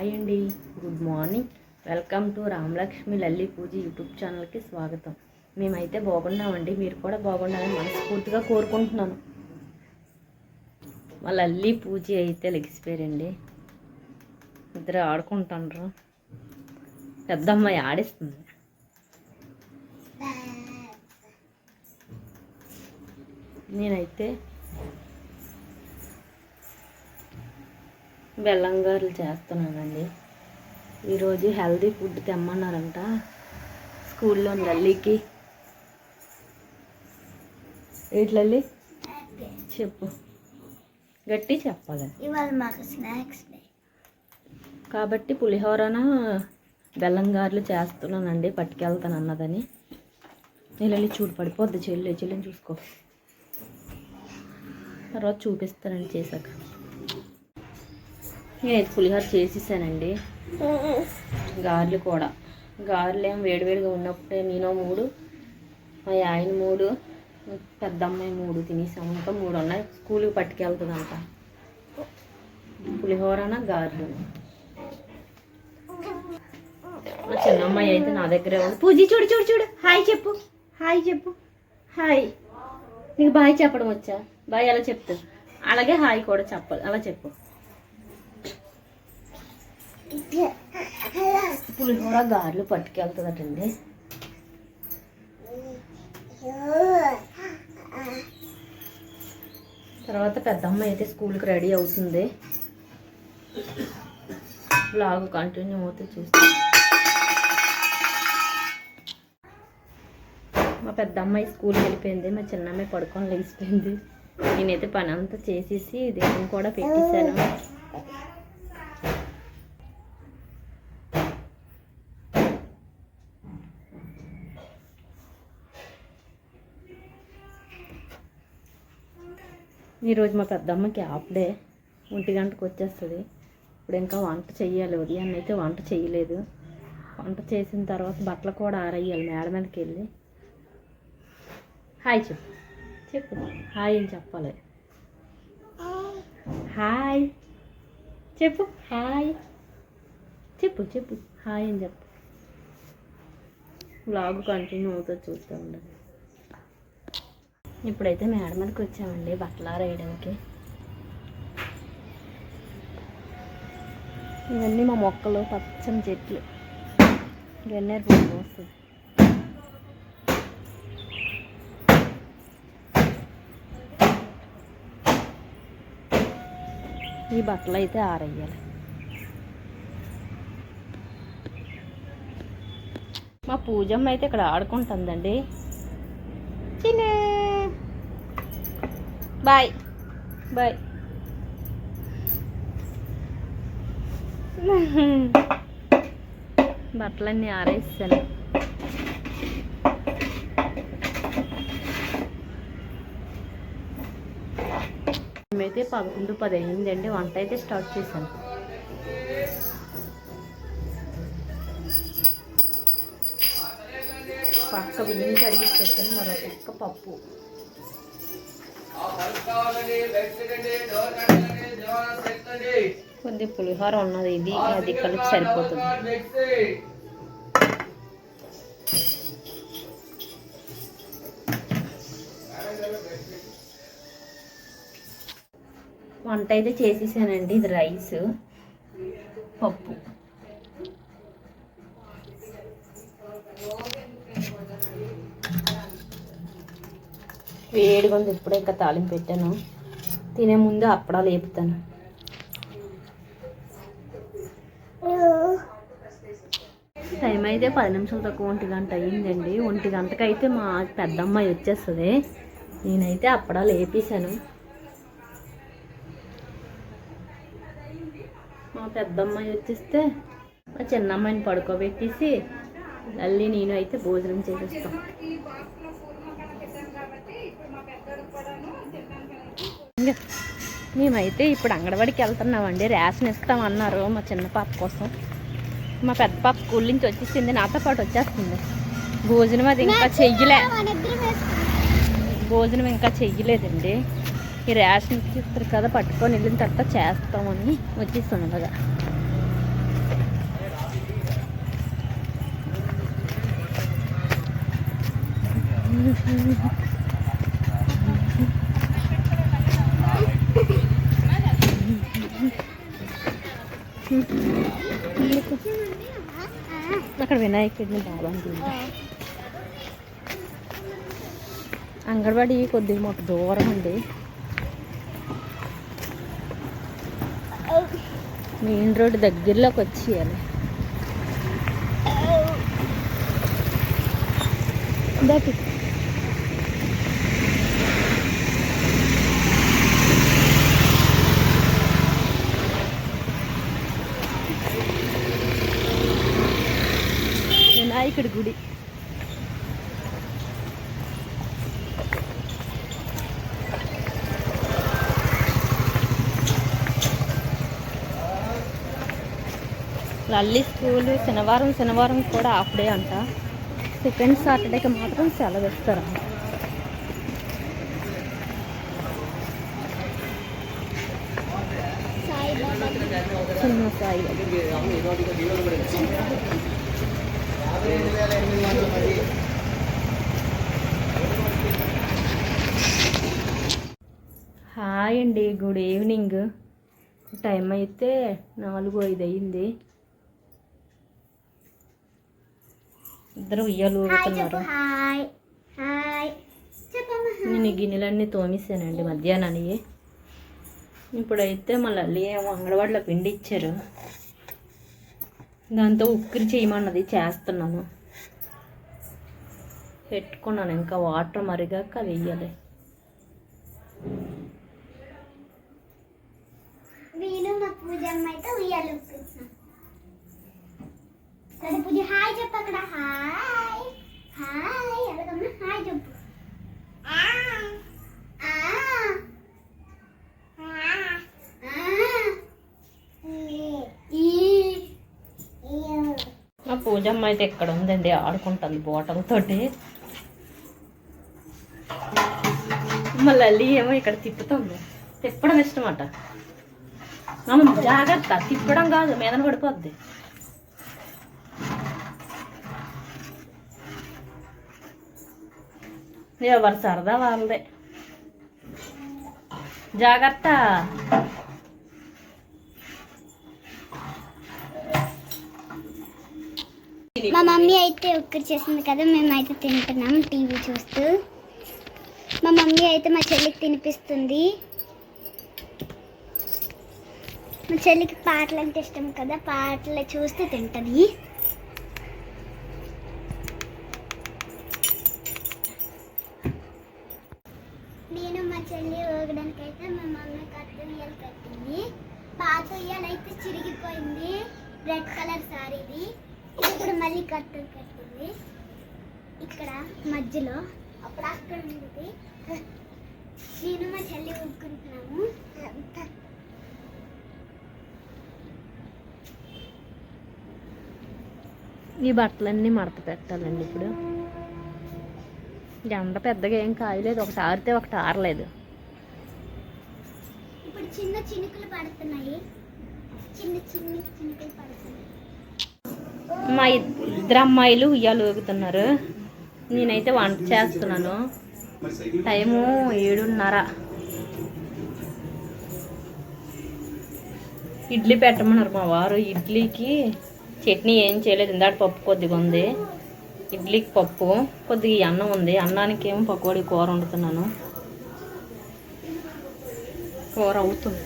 Hi అండి good morning. Welcome to Ramalakshmi Lalli Pooja YouTube ఛానల్కి స్వాగతం. మేమైతే బాగున్నామండి. మీరు కూడా బాగుండాలని మనస్ఫూర్తిగా కోరుకుంటున్నాను. మా లల్లి పూజ అయితే లెగిసిపోయారండి ఇద్దరు ఆడుకుంటున్నారు పెద్దమ్మాయి ఆడిస్తుంది. నేనైతే బెల్లం గారెలు చేస్తున్నానండి. ఈరోజు హెల్దీ ఫుడ్ తెమ్మన్నారంట. స్కూల్లో లల్లికి. ఏంటి లల్లి? చెప్పు. గట్టి చెప్పాలి. ఇవాళ మాకు స్నాక్స్ కాబట్టి పులిహోరన బెల్లం గారెలు చేస్తున్నానండి. పట్టుకెళ్తాను అన్నదని నేను వెళ్ళి చూడు పడిపోద్ది చెల్లి. చెల్లిని చూసుకో. తర్వాత చూపిస్తానండి చేశాక. నేనైతే పులిహోర చేసేసానండి. గారెలు కూడా. గారెలు ఏం వేడివేడిగా ఉన్నప్పుడే నేను మూడు మా ఆయన మూడు పెద్ద అమ్మాయి మూడు తినేసాము. ఇంకా మూడు ఉన్నాయి. స్కూల్కి పట్టుకెళ్తుందంట. పులిహోరన గారెలు మా చిన్న అమ్మాయి అయితే నా దగ్గరే ఉంది. పూజ చూడు చూడు చూడు. హాయ్ చెప్పు. హాయ్ చెప్పు. హాయ్. నీకు బాయ్ చెప్పడం వచ్చా? బాయ్ అలా చెప్తా అలాగే హాయ్ కూడా చెప్పాలి. అలా చెప్పు. పులిహోర గారెలు పట్టుకెళ్తుందటండి. తర్వాత పెద్దమ్మ అయితే స్కూల్కి రెడీ అవుతుంది. బ్లాగ్ కంటిన్యూ అవుతే చూస్తాం. మా పెద్ద అమ్మాయి స్కూల్కి వెళ్ళిపోయింది. మా చిన్న అమ్మాయి పడుకొని లేచిపోయింది. నేనైతే పని అంతా చేసేసి దేవుని కూడా పెట్టేశాను. ఈరోజు మా పెద్దమ్మకి హాఫ్ డే. ఒంటి గంటకు వచ్చేస్తుంది. ఇప్పుడు ఇంకా వంట చెయ్యాలి. ఉదయాన్నే అయితే వంట చేయలేదు వంట చేసిన తర్వాత బట్టలు కూడా ఆరేయాలి మేడ మీదకి వెళ్ళి. హాయ్ చెప్పు. చెప్పు. హాయ్ అని చెప్పాలి. హాయ్. చెప్పు. హాయ్. చెప్పు చెప్పు. హాయ్ అని చెప్పు. బ్లాగ్ కంటిన్యూ అవుతుంది చూస్తూ ఉండదు ఇప్పుడైతే మేడ మీదకి వచ్చామండి బట్టలు ఆరేయడానికి. ఇవన్నీ మా మొక్కలు పచ్చని చెట్లు. గన్నేరు పువ్వు వస్తుంది ఈ బట్టలు అయితే ఆరేయాలి. మా పూజమ్మ అయితే ఇక్కడ ఆడుకుంటుందండి. చిన్న! బాయ్ బాయ్ బట్టలన్నీ ఆరేసాను. మేమైతే పదకొండు పది అయిందండి వంట అయితే స్టార్ట్ చేశాను. పక్క బియ్యం కడిగి పెట్టాను మరో పక్క పప్పు. కొద్ది పులిహోర ఉన్నది ఇది అది కలిపి సరిపోతుంది. వంట అయితే చేసేసానండి ఇది రైస్ పప్పు. వేడిగా ఉంది ఇప్పుడే ఇంకా తాలింపు పెట్టాను. తినే ముందు అప్పడాలు వేపుతాను టైం అయితే పది నిమిషాలు తక్కువ ఒంటి గంట అయ్యిందండి. ఒంటి గంటకైతే మా పెద్దమ్మాయి వచ్చేస్తుంది. నేనైతే అప్పడాలు వేపేశాను మా పెద్దమ్మాయి వచ్చేస్తే మా చిన్నమ్మాయిని పడుకోబెట్టేసి మళ్ళీ నేను అయితే భోజనం చేసేస్తాను మేమైతే ఇప్పుడు అంగన్వాడికి వెళ్తున్నామండి. రేషన్ ఇస్తామన్నారు మా చిన్న పాప కోసం. మా పెద్ద పాప స్కూల్ నుంచి వచ్చేసింది. నాతో పాటు వచ్చేస్తుంది. భోజనం అది ఇంకా చెయ్యలే. భోజనం ఇంకా చెయ్యలేదండి. ఈ రేషన్ ఇస్తారు కదా పట్టుకొని వెళ్ళిన తర్వాత చేస్తామని వచ్చేస్తుంది కదా Mm-hmm. వినాయకుడిని బాగా అంగన్వాడి కొద్దిగా మాకు దూరం ఉంది మెయిన్ రోడ్ దగ్గరలోకి వచ్చేయాలి. దాటి ఇక్కడ గుడి. లల్లి స్కూలు శనివారం శనివారం కూడా హాఫ్ డే అంట. సెకండ్ సాటర్డేకి మాత్రం సెలవు ఇస్తారు చిన్న సాయి. హాయ్ అండి గుడ్ ఈవినింగ్ టైం అయితే నాలుగు ఐదు అయింది. ఇద్దరు ఉయ్యాలు ఊగుతున్నారు. చెప్పమ్మా. నేను గిన్నెలన్నీ తోమేసానండి మధ్యాహ్నానికి. ఇప్పుడైతే మా లల్లి ఏమో అంగన్వాడిలో పిండి ఇచ్చారు దాంతో ఉక్కిరి చేయమన్నది చేస్తున్నాను. పెట్టుకున్నాను ఇంకా వాటర్ మరిగాక వెయ్యాలి పూజ హాయ్ చెప్పక్కడ హాయ్ అలాగమ్మా హాయ్ చెప్పు ఆ. ఆ. ఆ. ఈ. ఈ. మా అయితే ఇక్కడ ఉందండి? ఆడుకుంటుంది బాటల్ తోటి. మా ఏమో ఇక్కడ తిప్పుతుంది. తిప్పడం ఇష్టం అమ్మ జాగ్రత్త తిప్పడం కాదు మీదన పడిపోద్ది. ఎవరు సరదా వాళ్ళదే జాగ్రత్త. మా మమ్మీ అయితే ఒక్కరు చేసింది కదా మేమైతే తింటున్నాం టీవీ చూస్తూ. మా మమ్మీ అయితే మా చెల్లికి తినిపిస్తుంది. మా చెల్లికి పాటలు అంటే ఇష్టం కదా పాటలు చూస్తూ తింటుంది. నేను మా చెల్లి ఊగడానికి అయితే మా మమ్మీ కట్టు ఉయ్యాలు కట్టింది. పాత ఉయ్యాలు అయితే చిరిగిపోయింది. రెడ్ కలర్ సారీది. ఇప్పుడు మళ్ళీ కట్టు కట్టింది. ఇక్కడ మధ్యలో అప్పుడు అక్కడ ఉంది. నేను మా చెల్లి ఊరుకుంటున్నాము ఈ బట్టలన్నీ మడత పెట్టాలండి ఇప్పుడు. ఎండ పెద్దగా ఏం కాయలేదు. ఒకటి ఆరితే ఒకటి ఆరలేదు. ఇప్పుడు చిన్న చినుకులు పడుతున్నాయి. చిన్న చిన్న చినుకులు పడుతున్నాయి. మా ఇద్దరు అమ్మాయిలు ఉయ్యాలు ఊగుతున్నారు. నేనైతే వంట చేస్తున్నాను. టైము ఏడున్నర. ఇడ్లీ పెట్టమన్నారు మా వారు. ఇడ్లీకి చట్నీ ఏం చేయలేదు. ఇందాక పప్పు కొద్దిగా ఉంది. ఇడ్లీకి పప్పు. కొద్దిగా అన్నం ఉంది. అన్నానికి ఏమో పకోడీ కూర వండుతున్నాను. కూర అవుతుంది.